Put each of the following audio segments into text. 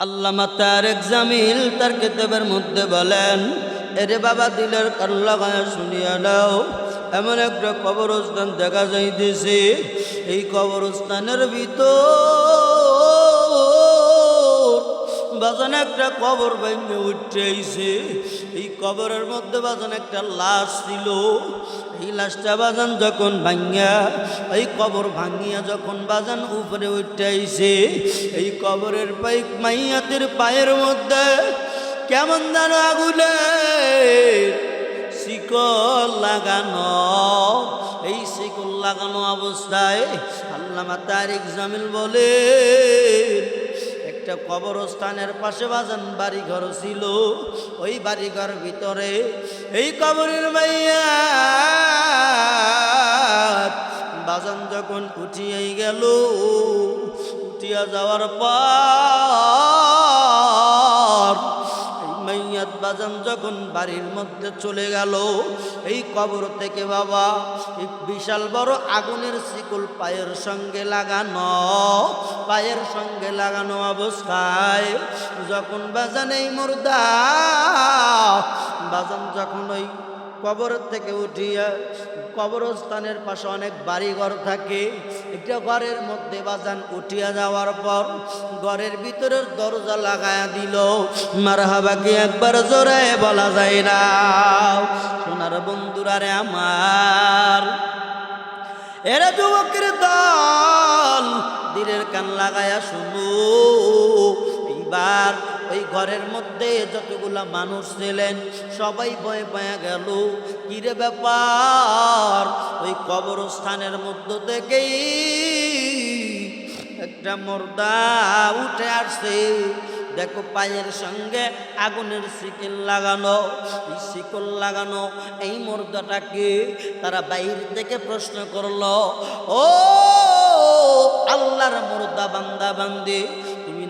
আল্লামা তারেক জামিল তার কেতাবের মধ্যে বলেন, এরে বাবা, দিলের কাল্লা গায়ে শুনিয়া নাও। এমন একটা কবরস্থান দেখা যাইতেছে। এই কবরস্থানের ভিতর বাজান একটা কবর ভেঙে উঠে আইছে। এই কবরের মধ্যে বাজান একটা লাশ ছিল। এই লাশটা বাজান যখন ভাঙ্গিয়া এই কবর ভাঙ্গিয়া যখন বাজান উপরে উঠে আইছে, এই কবরের পাই মাইয়াতের পায়ের মধ্যে কেমন যেন আগুনের শিকল লাগানো। এই শিকল লাগানো অবস্থায় আল্লামা তারিক জামিল বলে একটা কবরস্থানের পাশে বাজান বাড়িঘর ছিল। ওই বাড়িঘর ভিতরে এই কবরের মাইয়া বাজান যখন উঠিয়েই গেল, উঠিয়া যাওয়ার পর এই মাইয়াত বাজান যখন বাড়ির মধ্যে চলে গেল, এই কবর থেকে বাবা বিশাল বড় আগুনের শিকল পায়ের সঙ্গে লাগানো, পায়ের সঙ্গে লাগানো অবস্থায় যখন বাজান এই মুর্দা, বাজান যখন ওই কবর থেকে উঠিয়া কবরস্থানের পাশে অনেক বাড়িঘর থাকে। একটা ঘরের মধ্যে বাজান উঠিয়া যাওয়ার পর ঘরের ভিতরের দরজা লাগায়া দিল। মার হাবাকে একবার জোরে বলা যায় না। সোনার বন্ধুরা রে আমার, এরা যুবকের দল, দিলের কান লাগায়া শুনো। এইবার ওই ঘরের মধ্যে যতগুলা মানুষ ছিলেন, সবাই ভয়ে পায়া গেল। কিরে ব্যাপার? ওই কবরস্থানের মধ্য থেকেই একটা মর্দা উঠে আসছে। দেখো পায়ের সঙ্গে আগুনের শিকল লাগানো। এই শিকল লাগানো, এই মুর্দাটাকে তারা বাইরে থেকে প্রশ্ন করল, ও আল্লাহর মুর্দা বান্দা বান্দি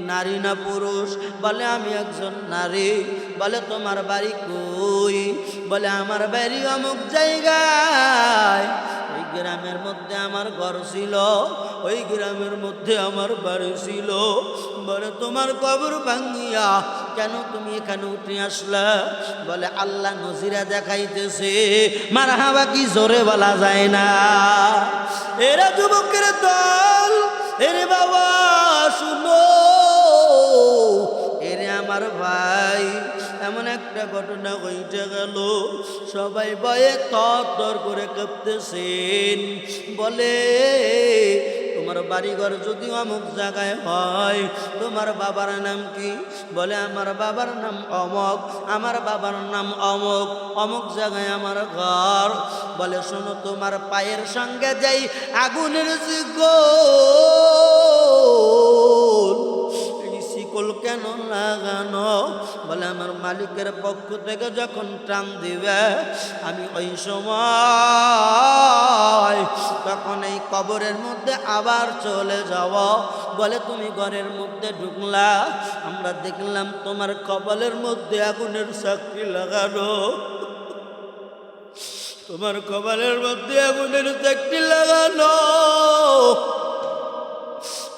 নারী না পুরুষ? বলে, আমি একজন নারী। বলে, তোমার বাড়ি কই? বলে, আমার বাড়ি অমুক জায়গায়। ওই গ্রামের মধ্যে আমার ঘর ছিল, ওই গ্রামের মধ্যে আমার বাড়ি ছিল। বলে, তোমার কবর ভাঙ্গিয়া কেন তুমি এখানে উঠে আসলা? বলে, আল্লাহ নজিরা দেখাইতেছে মার হাবা কি জোরে বলা যায় না। এরা যুবকের দল, এরে বাবা, শুনো। আমার ভাই, এমন একটা ঘটনা হইতে গেল। সবাই ভয়ে তর করে কাঁপতেছেন। বলে, তোমার বাড়িঘর যদি অমুক জায়গায় হয়, তোমার বাবার নাম কি? বলে, আমার বাবার নাম অমক, আমার বাবার নাম অমক, অমুক জায়গায় আমার ঘর। বলে, শোনো, তোমার পায়ের সঙ্গে যাই আগুনের শিকল কেন লাগানো? বলে আমার মালিকের পক্ষ থেকে যখন টান দিবে, আমি ওই সময় তখন এই কবরের মধ্যে আবার চলে যাব। বলে, তুমি ঘরের মধ্যে ঢুকলা, আমরা দেখলাম তোমার কপালের মধ্যে আগুনের চাকরি লাগানো। তোমার কপালের মধ্যে আগুনের চাকরি লাগানো।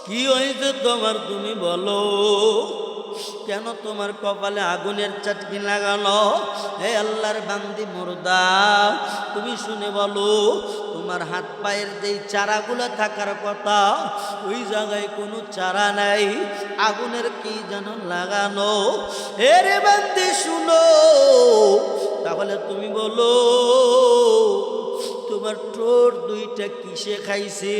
কি হয়েছে তোমার তুমি বলো? কেন তোমার কপালে আগুনের চাটকি লাগানো হে আল্লাহর বান্দি মুর্দা, তুমি শুনে বলো, তোমার হাত পায়ের যেই চারাগুলো থাকার কথা, ওই জায়গায় কোনো চারা নাই, আগুনের কি যেন লাগানো হে রে বান্দি, শুনো, তাহলে তুমি বলো, তোমার ঠোঁট দুইটা কিসে খাইছে?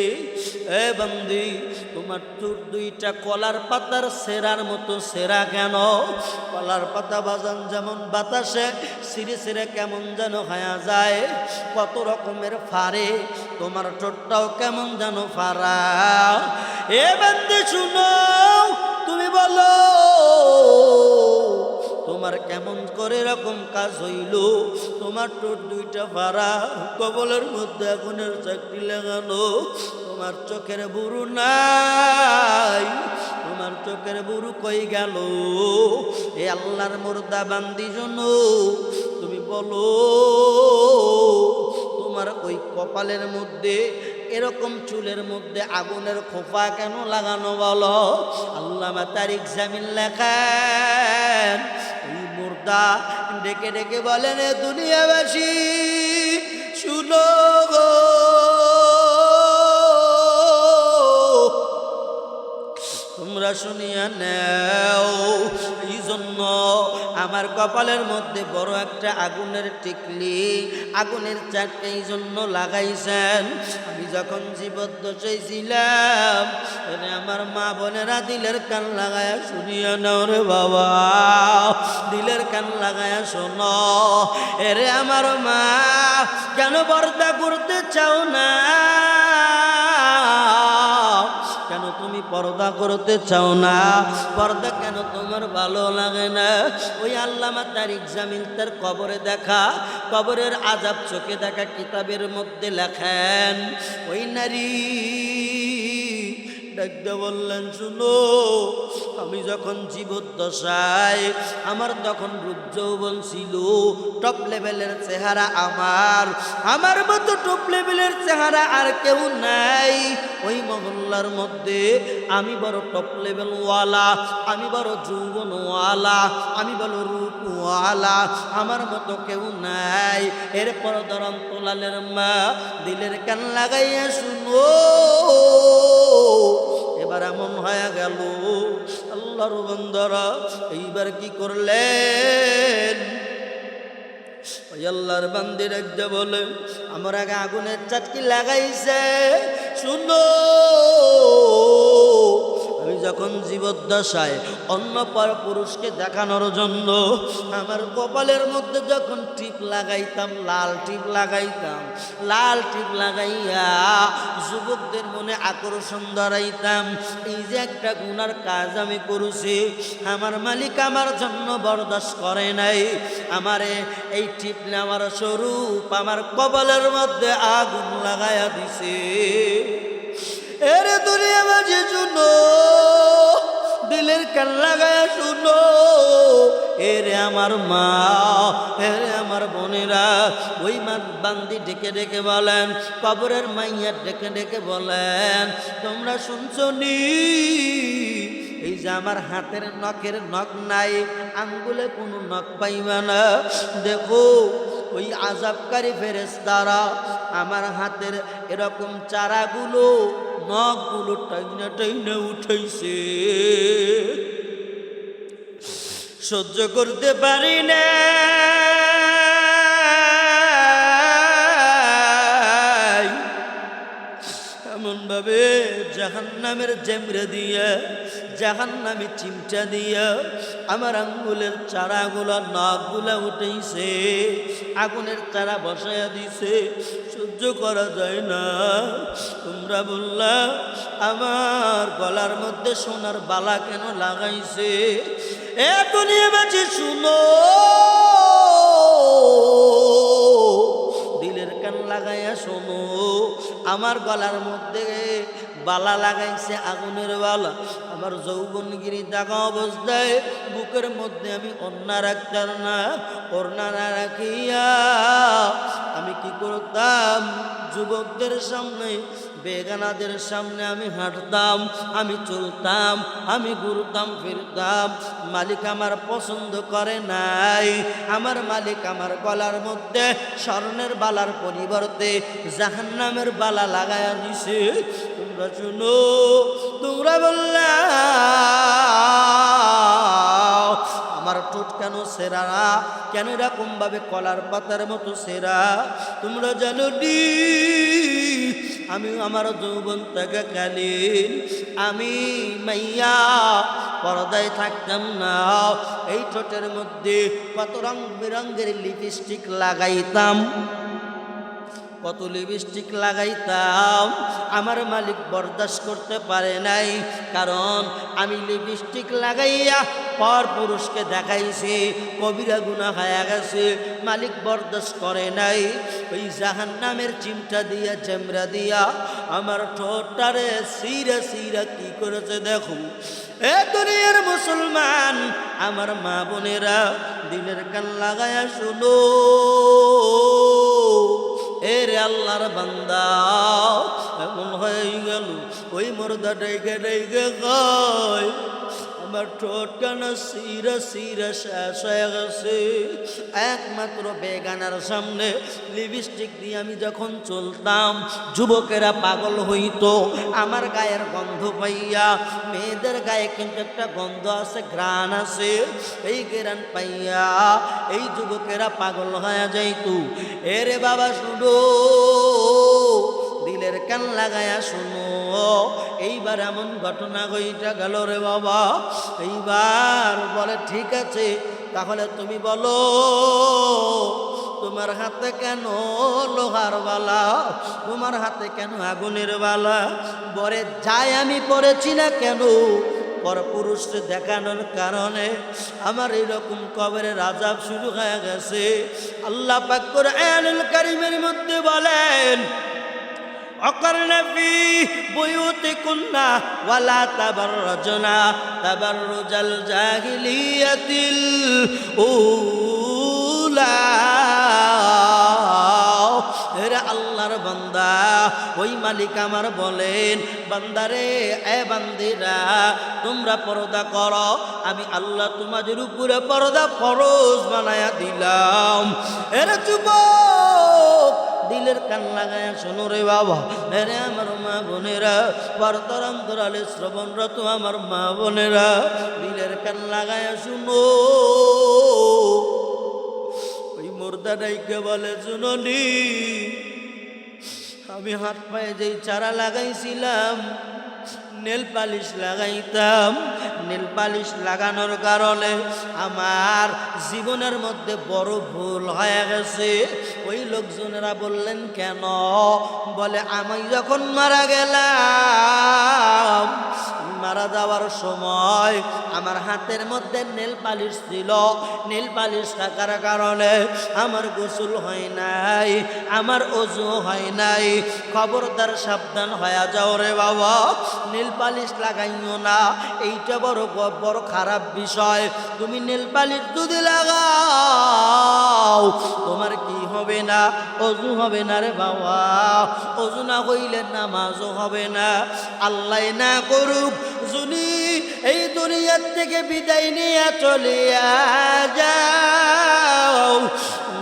এ বন্দি তোমার চুর দুইটা কলার পাতার সেরার মতো সেরা কেন? কলার পাতা বাজান যেমন বাতাসে, সিরে সিরে কেমন যেন হায়া যায়। কত রকমের ফারে, তোমার ঠোঁটটাও কেমন যেন ফারা। এ বন্দি শুনো, তুমি বলো তোমার কেমন করে এরকম কাজ হইল? তোমার টোট দুইটা ভাড়া কবলের মধ্যে আগুনের চাকরি লাগানো তোমার চোখের বুড়ু নাই, তোমার চোখের বুড়ু কই গেল? এ আল্লাহর মুর্দা বান্দি জন্য তুমি বলো, তোমার ওই কপালের মধ্যে, এরকম চুলের মধ্যে আগুনের খোপা কেন লাগানো বলো? আল্লামা তারিক জামিন লেখেন ওই ডেকে ডেকে বলেন "এ দুনিয়াবাসী শুনো গো। তোমরা শুনিয়া নেও। এই জন্য আমার কপালের মধ্যে বড় একটা আগুনের টিকলি, আগুনের চারটে এই জন্য লাগাইছেন। আমি যখন জীবদ্দশাই ছিলাম আমার মা বোনেরা দিলের কান লাগায়া শুনিয়া নাও রে বাবা। দিলের কান লাগায়া শোনো, এরে আমার মা, কেন বর্দা করতে চাও না? কেন তুমি পর্দা করতে চাও না? পর্দা কেন তোমার ভালো লাগে না? ওই আল্লামা তার জামিন তার কবরে দেখা, কবরের আজাব চোখে দেখা কিতাবের মধ্যে লেখেন, ওই নারী ডাকতে বললেন, শুনো, আমি যখন জীবদ্দশায় আমার তখন রূপ যৌবন ছিল টপ লেভেলের চেহারা আমার আমার মতো টপ লেভেলের চেহারা আর কেউ নাই। ওই মহল্লার মধ্যে আমি বড় টপ লেভেল ওয়ালা আমি বড় যৌবন ওয়ালা আমি বড় রূপওয়ালা, আমার মতো কেউ নাই। এরপর ধরম তোলালের মা দিলের কান লাগাইয়া, শুনো এবার এমন হয়ে গেল। আল্লাহর বন্দরা, এইবার কি করলেন? ওই আল্লাহর বান্দির একটা বলে, আমার আগে আগুনের চাটকি লাগাইছে, শুনো। যখন জীবদ্দশায় অন্য পর পুরুষকে দেখানোর জন্য আমার কপালের মধ্যে যখন টিপ লাগাইতাম, লাল টিপ লাগাইতাম, লাল টিপ লাগাইয়া যুবকদের মনে আকর্ষণ ধরাইতাম, এই যে একটা গুনার কাজ আমি করছি, আমার মালিক আমার জন্য বরদাস্ত করে নাই, আমারে এই টিপলে আমার স্বরূপ আমার কপালের মধ্যে আগুন লাগাইয়া দিছে। এরে দুনিয়া মাঝে শুনো, দিলের কান লাগায় শুনো। এরে আমার মা, এরে আমার বোনেরা, ওই মা বান্দি ডেকে ডেকে বলেন, কবরের মাইয়া ডেকে ডেকে বলেন, তোমরা শুনছো নি? এই যে আমার হাতের নখের নখ নাই, আঙ্গুলে কোনো নখ পাইবা না। দেখো ওই আজাবকারী ফেরেস্তারা আমার হাতের এরকম চারাগুলো, নখগুলো টাইনে টাইনে উঠেছে সহ্য করতে পারি না জাহান নামের জেমরে দিয়ে জাহান নামে চিমটা দিয়ে আমার আঙ্গুলের চারাগুলো নখগুলো উঠেছে আগুনের চারা বসাইয়া দিছে। সহ্য করা যায় না। তোমরা বললা, আমার গলার মধ্যে সোনার বালা কেন লাগাইছে? এ দুনিয়া বাঁচি শুনো। দিলের কান লাগাইয়া শোনো। আমার গলার মধ্যে বালা লাগাইছে আগুনের বালা। আমার যৌবনগিরি দেখা অবস্থায় বুকের মধ্যে আমি অন্যা রাখতাম না অন্যা না রাখিয়া আমি কি করতাম? যুবকদের সামনে, বেগানাদের সামনে আমি হাঁটতাম, আমি চলতাম, আমি ঘুরতাম, ফিরতাম। মালিক আমার পছন্দ করে নাই। আমার মালিক আমার গলার মধ্যে স্বর্ণের বালার পরিবর্তে জাহান্নামের বালা লাগায়া দিছে। তোমরা শুনো, তোমরা বললা, আমার ঠোঁট কেন সেরা না? কেন এরকম ভাবে কলার পাতার মতো সেরা? তোমরা জানো নি, আমি আমার যৌবন থাকাকালীন আমি মাইয়া পর্দায় থাকতাম না। এই ঠোঁটের মধ্যে কত রং বেরঙ্গের লিপস্টিক লাগাইতাম। কত লিপস্টিক লাগাইতাম, আমার মালিক বরদাস্ত করতে পারে নাই, কারণ আমি লিপস্টিক লাগাইয়া পর পুরুষকে দেখাইছি, কবিরা গুণা হয়ে গেছে, মালিক বরদাস্ত করে নাই। ওই জাহান নামের চিমটা দিয়া, চেমরা দিয়া আমার ঠোঁটটারে সিরা সিরা কি করেছে দেখো। এ দুনিয়ার মুসলমান, আমার মা বোনেরা দিনের কান লাগায়া শুনো। এর আল্লাহর বান্দা এমন হয়ে গেল। ওই মুর্দা ডেকে ডেকে গায় আমার ঠোঁট কানা সিরা সিরা শেষ হয়ে গেছে একমাত্র বেগানার সামনে লিপস্টিক দিয়ে আমি যখন চলতাম, যুবকেরা পাগল হইতো, আমার গায়ের গন্ধ পাইয়া, মেয়েদের গায়ে কিন্তু একটা গন্ধ আছে গ্রান আছে, এই গ্রান পাইয়া, এই যুবকেরা পাগল হয়ে যাইতো। এরে বাবা, শুনো। দিলের কান লাগায়া শুনো। এইবার এমন ঘটনা ঘইটা গেল রে বাবা। এইবার বলে, ঠিক আছে, তাহলে তুমি বলো, তোমার হাতে কেন লোহার বালা? তোমার হাতে কেন আগুনের বালা? বরে, যাই আমি পড়েছি না কেন? পর পুরুষকে দেখানোর কারণে আমার এরকম কবরের আজাব শুরু হয়ে গেছে। আল্লাহ পাক করে আয়ানুল কারিমের মধ্যে বলেন অকর্ণ ফি বুয়ুতি কুন্না ওয়ালা তাবাররজনা, তাবাররুজাল জাহিলিয়াতিল উলা। এরা আল্লাহর বান্দা, ওই মালিক আমার বলেন, বান্দারে, এ বান্দিরা, তোমরা পর্দা করো, আমি আল্লাহ তোমাদের উপরে পর্দা ফরজ বানায়া দিলাম। এরা চুপ দিলের কান লাগায় শোনো রে বাবা। রে আমার মা বোনেরা বর্তরান্তরালে শ্রবণরত আমার মা বোনেরা। দিলের কান লাগায় শুনো। ওই মোর্দাটাইকে বলে শুননি আমি হাত পায়ে যেই চারা লাগাইছিলাম, নেল পালিশ লাগাইতাম নেল পালিশ লাগানোর কারণে আমার জীবনের মধ্যে বড় ভুল হয়ে গেছে। ওই লোকজনেরা বললেন, কেন? বলে, আমি যখন মারা গেলাম মারা যাওয়ার সময় আমার হাতের মধ্যে নেল পালিশ ছিল। নেল পালিশ থাকার কারণে আমার গোসল হয় নাই, আমার অজু হয় নাই। খবরদার সাবধান হয়ে যাও রে বাবা, নীল পালিশ লাগাইও না। এইটা বড় বড় খারাপ বিষয়। তুমি নীল পালিশ যদি লাগাও, তোমার কি হবে না? অজু হবে না রে বাবা। অজু না হইলে নামাজও হবে না। আল্লাহ না করুক জুনি এই দুনিয়ার থেকে বিদায় নিয়ে চলিয়া যাও।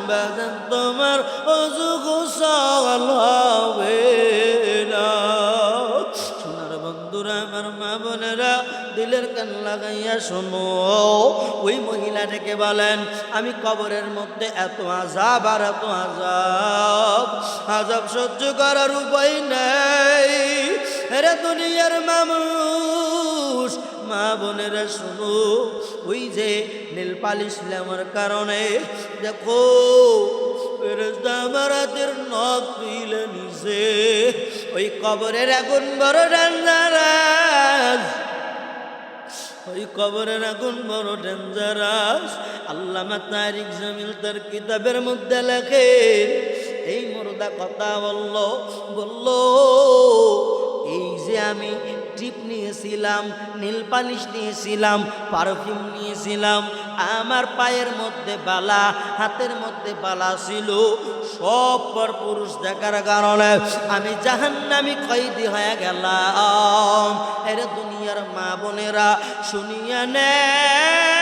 বাজান তোমার অজু গোসল হবে না। সোনার বন্ধুরা, আমার মা বোনেরা, দিলের কান লাগাইয়া শোনো। ওই মহিলাটাকে বলেন, আমি কবরের মধ্যে এত আজাব আর এত আজাব আজাব সহ্য করার উপায় নেই। এরা দুনিয়ার মানুষ, মা বোনেরা শুনো, ওই যে নীল পালিশ লেমার কারণে দেখো, ফেরেশতা আমার হাতের নখ তুইলে ওই কবরের আগুন বড় ডেঞ্জারাস ওই কবরের আগুন বড় ডেঞ্জারাস আল্লামা তারিক জামিল তার কিতাবের মধ্যে লেখে এই মুর্দা কথা বলল বলল এই যে আমি টিপ নিয়েছিলাম, নীল পালিশ নিয়েছিলাম পারফিউম নিয়েছিলাম, আমার পায়ের মধ্যে বালা, হাতের মধ্যে বালা ছিল, সব পর পুরুষ দেখার কারণে আমি জাহান্নামি কয়েদি হয়ে গেলাম। এর দুনিয়ার মা বোনেরা শুনিয়া নেও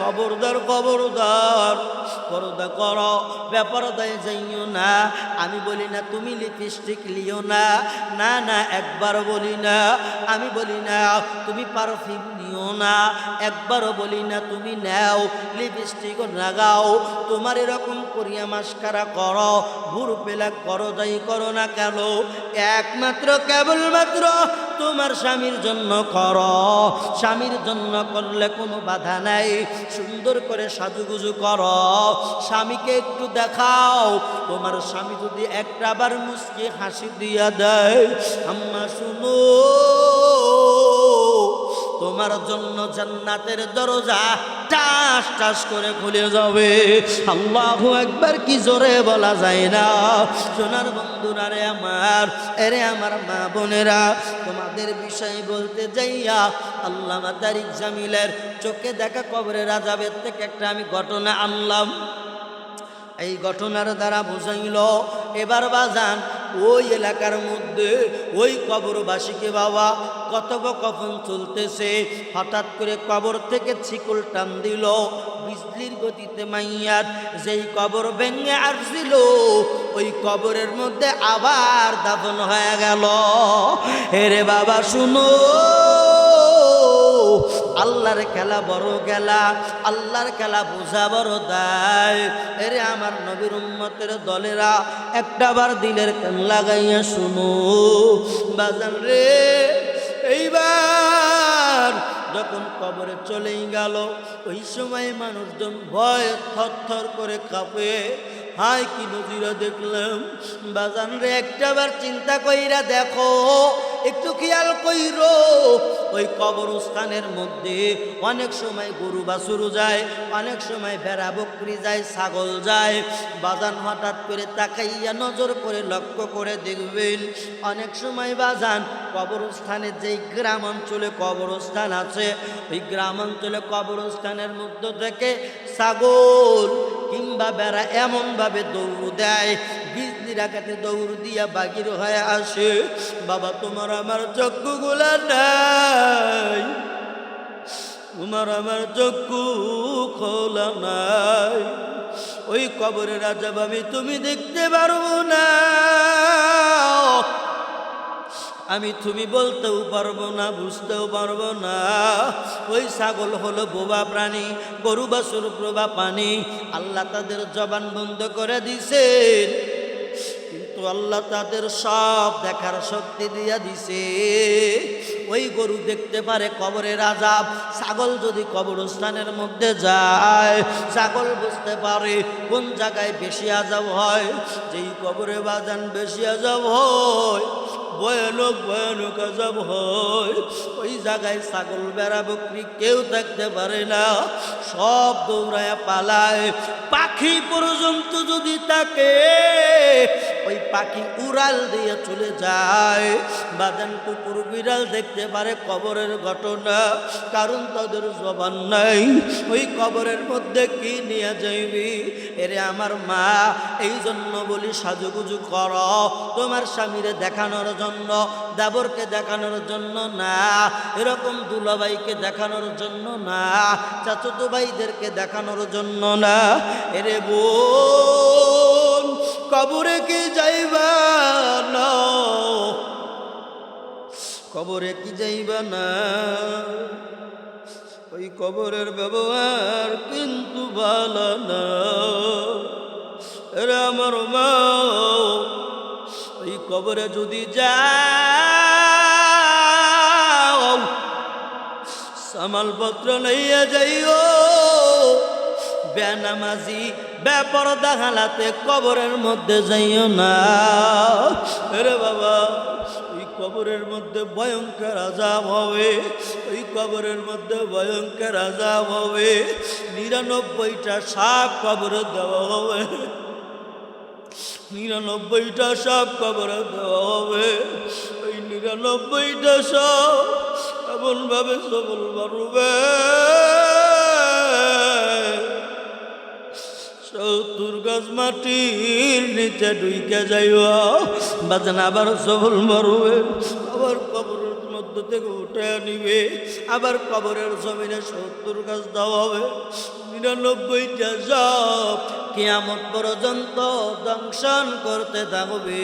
খবরদার খবরদার। পর্দা করো বেপরদায় যাইও না। আমি বলি না, তুমি লিপস্টিক লিও না। না না, একবার বলি না। আমি বলি না, তুমি পারফিউম নিও না। একবারও বলি না, তুমি নাও, লিপস্টিক লাগাও। তোমার এরকম করিয়া মাস্কারা করো, ভুর পেলা করো, যাই করো না কেন? একমাত্র কেবলমাত্র তোমার স্বামীর জন্য কর। স্বামীর জন্য করলে কোনো বাধা নাই। সুন্দর করে সাজুগুজু কর। স্বামীকে একটু দেখাও। তোমার স্বামী যদি একটা বার মুসকে হাসি দিয়া দেয়, আম্মা শুনো। তোমার জন্য জান্নাতের দরজা টাস টাস করে খুলে যাবে। আল্লাহ একবার কি জোরে বলা যায় না। সোনার বন্ধুরা রে আমার, এরে আমার মা বোনেরা, তোমাদের বিষয়ে বলতে যাইয়া আল্লামা তারিক জামিলের চোখে দেখা কবরের রাজাবের থেকে একটা আমি ঘটনা আনলাম। এই ঘটনার দ্বারা বুঝাইল, এবার বাজান ওই এলাকার মধ্যে ওই কবরবাসীকে বাবা কথোপকথন চলতেছে। হঠাৎ করে কবর থেকে ছিকুল টান দিল, বিজলির গতিতে মাইয়ার যেই কবর ভেঙে আসছিল, ওই কবরের মধ্যে আবার দাফন হয়ে গেল। হেরে বাবা, শুনো আল্লাহর খেলা বড় গেলা আল্লাহর খেলা বোঝা বড় দায়। এরে আমার নবীর উম্মতের দলেরা একটাবার দিলের কান লাগাইয়া শুনো, বাজান রে, এইবার যখন কবরে চলেই গেল, ওই সময় মানুষজন ভয় থর করে কাঁপে। হাই কি নজিরা দেখলাম। বাজান রে একটাবার চিন্তা কইরা দেখো, একটু খেয়াল কইরো ওই কবরস্থানের মধ্যে অনেক সময় গরু বাছুরু যায়, অনেক সময় ভেড়া বকরি যায়, ছাগল যায়। বাজান হঠাৎ করে তাকাইয়া নজর করে লক্ষ্য করে দেখবেন, অনেক সময় বাজান কবরস্থানের যেই গ্রাম অঞ্চলে কবরস্থান আছে, ওই গ্রাম অঞ্চলে কবরস্থানের মধ্য থেকে ছাগল কিংবা বেড়া এমনভাবে দৌড় দেয় বিজলি রাখাতে দৌড় দিয়া বাগির হয়ে আসে, বাবা, তোমার আমার চক্ষুগুলা নাই। তোমার আমার চক্ষু খোলা নাই। ওই কবরে রাজা ভাবি তুমি দেখতে পারব না। আমি তুমি বলতেও পারব না, বুঝতেও পারব না। ওই ছাগল হলো বোবা প্রাণী, গরু বাছুর প্রবা পানি। আল্লাহ তাদের জবান বন্ধ করে দিছেন। কিন্তু আল্লাহ তাদের সব দেখার শক্তি দিয়া দিছে। ওই গরু দেখতে পারে কবরের আজাব ছাগল যদি কবরস্থানের মধ্যে যায়, ছাগল বুঝতে পারে কোন জায়গায় বেশি আজাব হয়। যেই কবরে বাজান বেশি আজাব হয়, ভয়ানক ভয়ানক আজাব হয়। ওই জায়গায় ছাগল বেড়া বকরি কেউ থাকতে পারে না। সব দৌড়ায় পালায়। পাখি পর্যন্ত যদি তাকে ওই পাখি উড়াল দিয়ে চলে যায়। বাদান কুকুর বিড়াল দেখতে পারে কবরের ঘটনা, কারণ তাদের জবান নাই। ওই কবরের মধ্যে কি নিয়ে যাইবি? এরে আমার মা এই জন্য বলি সাজুগুজু কর। তোমার স্বামীরে দেখানোর জন্য, দেবরকে দেখানোর জন্য না, এরকম দুলাভাইকে দেখানোর জন্য না, চাচতো ভাইদেরকে দেখানোর জন্য না। এরে বোন কবরে কি যাইবা না? কবরে কি যাইবা না? ওই কবরের ব্যবহার কিন্তু ভালো না। এরা আমার মা, ওই কবরে যদি যাও, সামালপত্র লইয়া যাইও। বেনামাজি, বেপরদা হালাতে কবরের মধ্যে যাইও না। রে বাবা, ওই কবরের মধ্যে ভয়ঙ্কর আজাব হবে, ওই কবরের মধ্যে ভয়ঙ্কর আজাব হবে। নিরানব্বইটা সাপ কবরে দেওয়া হবে। নিরানব্বইটা সাপ কবরে দেওয়া হবে। ওই নিরানব্বইটা সাপ এমনভাবে সবল মারবে সত্তর গাছ মাটির নিচে ডুইকে যাইবা বাজান আবার সবল মারবে, আবার কবরের মধ্যে থেকে উঠে নিবে আবার কবরের জমিনে সত্তর গাছ দেওয়া হবে। নিরানব্বইটা সব কিয়ামত পর্যন্ত দংশন করতে থাকবে।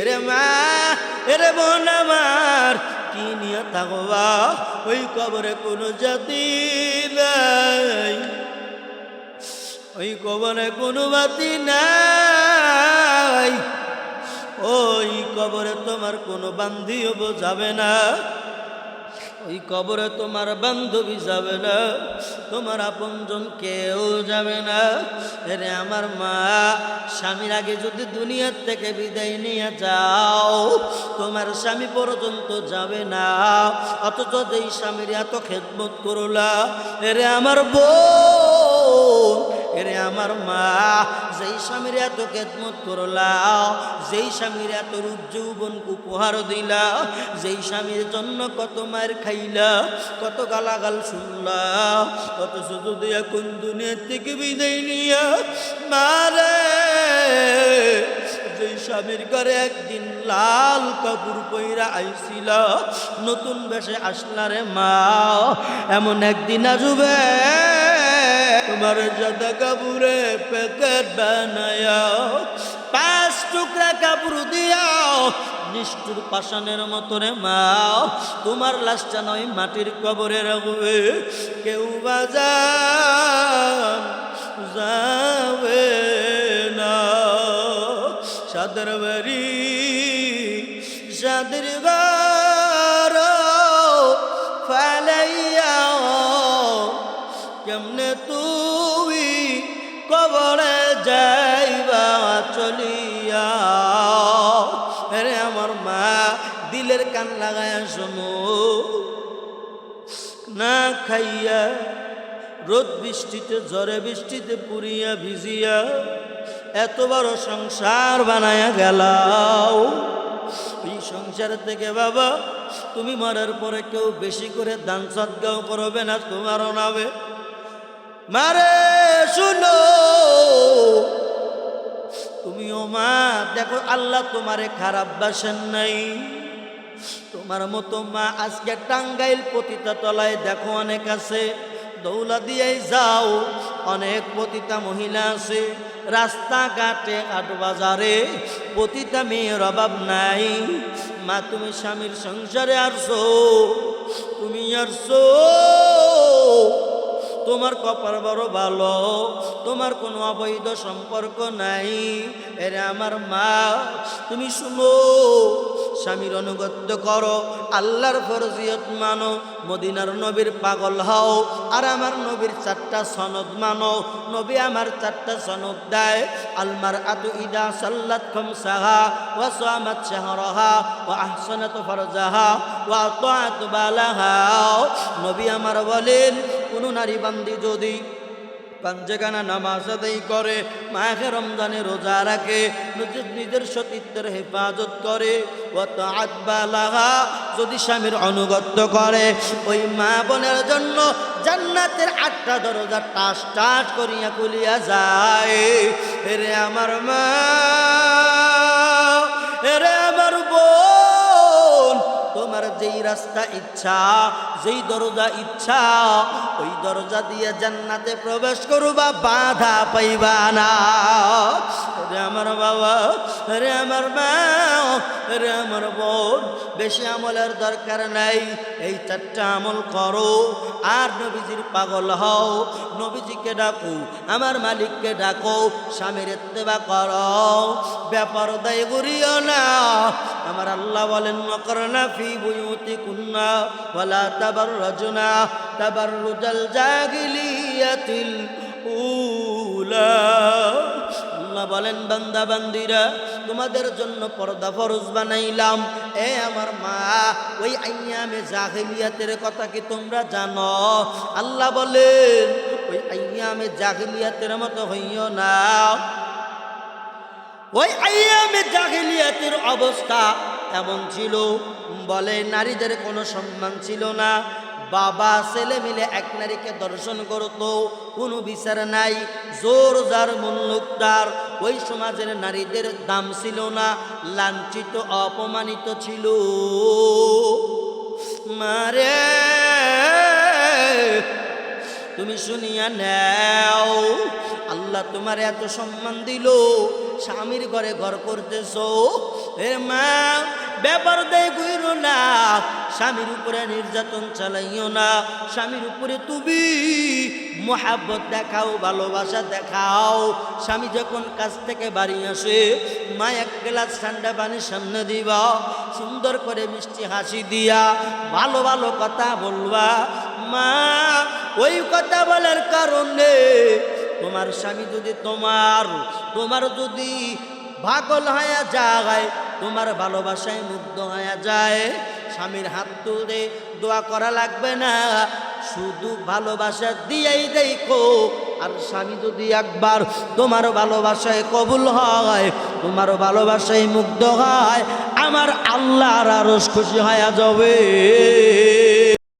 এরে মা, এরে বোন আমার, কি নিয়ে থাকবা? ওই কবরে কোনো জাতি নাই। ওই কবরে কোনো বাতি নাই। ওই কবরে তোমার কোনো বান্ধিও যাবে না। ওই কবরে তোমার বান্ধবী যাবে না। তোমার আপনজন কেউ যাবে না। রে আমার মা, স্বামীর আগে যদি দুনিয়ার থেকে বিদায় নিয়ে যাও, তোমার স্বামী পর্যন্ত যাবে না। অথচ যেই স্বামীর এত খেদমত করলা রে আমার বউ এরে আমার মা, যেই স্বামীর এত খেদমত করলা যেই স্বামীর এত রূপ যৌবন উপহার দিলা যেই স্বামীর জন্য কত মায়ের খাইলা কত গালাগাল শুনলা কত শুধু দিয়া কোন দুনিয়ার থেকে বিদায় নিয়া মারে যেই স্বামীর ঘরে একদিন লাল কাপড় পইরা আইছিল, নতুন বেশে আসলা রে মা, এমন একদিন আসবে তোমার জাদা কাপড়ে প্যাকেট বানায়া পাঁচ টুকরা কাপড় দিয়া নিষ্ঠুর পাষাণের মতো রে মা তোমার লাশটা নয় মাটির কবরে রাখবে, কেউ বাজান যাবে না। সাদের বাড়ি, সাদের ঘর। না খাইয়া রোদ বৃষ্টিতে, ঝড়ে বৃষ্টিতে পুরিয়া ভিজিয়া এত বড় সংসার বানায়া গেলাও। এই সংসার থেকে বাবা, তুমি মরার পরে কেউ বেশি করে দান সদ্গাও করবে না তোমারও নাবে মারে শুনো, তুমিও মা, দেখো আল্লাহ তোমারে খারাপ বাসেন নাই। তোমার মতো মা আজকে টাঙ্গাইল পতিতা তলায় দেখো অনেক আছে। দৌলা দিয়েই যাও, অনেক পতিতা মহিলা আছে। রাস্তাঘাটে, হাট বাজারে পতিতা মেয়ের অভাব নাই। মা, তুমি স্বামীর সংসারে আসছো তুমি আসছো তোমার কপার বড় ভালো, তোমার কোনো অবৈধ সম্পর্ক নাই। এরে আমার মা, তুমি শুনো স্বামীর অনুগত্য করো, আল্লাহর ফরজিয়ত মানো, মদিনার নবীর পাগল হও, আর আমার নবীর চারটা সনদ মানো। নবী আমার চারটা সনদ দেয়, আলমার আতু ইদা সাল্লাত ওয়া সামাত শাহরাহা আহসানাত ফারজাহা, ওয়া আতাআত বালাহা। নবী আমার বলেন, কোনো নারী বান্দি যদি পাঞ্জেখানা নামাজ আদায় করে মাহে রমজানে রোজা রাখে, নিজের নিজের সতীত্বের হেফাজত করে। যদি স্বামীর অনুগত্য করে, ওই মা বোনের জন্য জান্নাতের আটটা দরজা টাস টাস করিয়া কুলিয়া যায়। রে আমার মা! রাস্তা ইচ্ছা, যেই দরজা ইচ্ছা, ওই দরজা দিয়ে জান্নাতে প্রবেশ করবা, বাধা পাইবা না। রে আমার বাবা রে আমার মা রে আমার বোন, বেশি আমলের দরকার নাই, এই চারটা আমল করো। আর নবীজির পাগল হও, নবীজিকে ডাকো, আমার মালিককে ডাকো, স্বামীর এত্তেবা করো। ব্যাপার দায় করিও না। আমার আল্লাহ বলেন, মকরনা ফি বুয়ুতি তাবার রজনা তাবার রুজাল জাগিলিয়াতিল উলা। আল্লাহ বলেন, বান্দা, বান্দিরা, তোমাদের জন্য পর্দা ফরজ বানাইলাম। এ আমার মা, ওই আইয়ামে জাহিলিয়াতের কথা কি তোমরা জানো? আল্লাহ বলেন, ওই আইয়ামে জাহিলিয়াতের মতো হইও না। ওই আইয়ামে জাহিলিয়াতের অবস্থা এমন ছিল বলে, নারীদের কোনো সম্মান ছিল না। বাবা, ছেলে মিলে এক নারীকে দর্শন করত, কোনো বিচার নাই। জোর যার মূল্যক তার ওই সমাজের নারীদের দাম ছিল না, লাঞ্ছিত, অপমানিত ছিল। মারে, তুমি শুনিয়া নেও, আল্লাহ তোমার এত সম্মান দিল। স্বামীর ঘরে ঘর করতেছ? এ মা, ব্যাপার দেয় গুইরো না। স্বামীর উপরে নির্যাতন চালাইও না। স্বামীর উপরে তুমি মোহাব্বত দেখাও, ভালোবাসা দেখাও। স্বামী যখন কাছ থেকে বাড়ি আসে, মা এক গ্লাস ঠান্ডা পানি সামনে দিবা, সুন্দর করে মিষ্টি হাসি দিয়া, ভালো ভালো কথা বলবা। মা, ওই কথা বলার কারণে তোমার স্বামী যদি তোমার তোমার যদি ভাগল হয়ে যায়, তোমার ভালোবাসায় মুগ্ধ হয়ে যায়, স্বামীর হাত তুলে দোয়া করা লাগবে না। শুধু ভালোবাসা দিয়েই দেখো, আর স্বামী যদি একবার তোমার ভালোবাসায় কবুল হয়, তোমার ভালোবাসায় মুগ্ধ হয়, আমার আল্লাহর আরস খুশি হয়ে যাবে।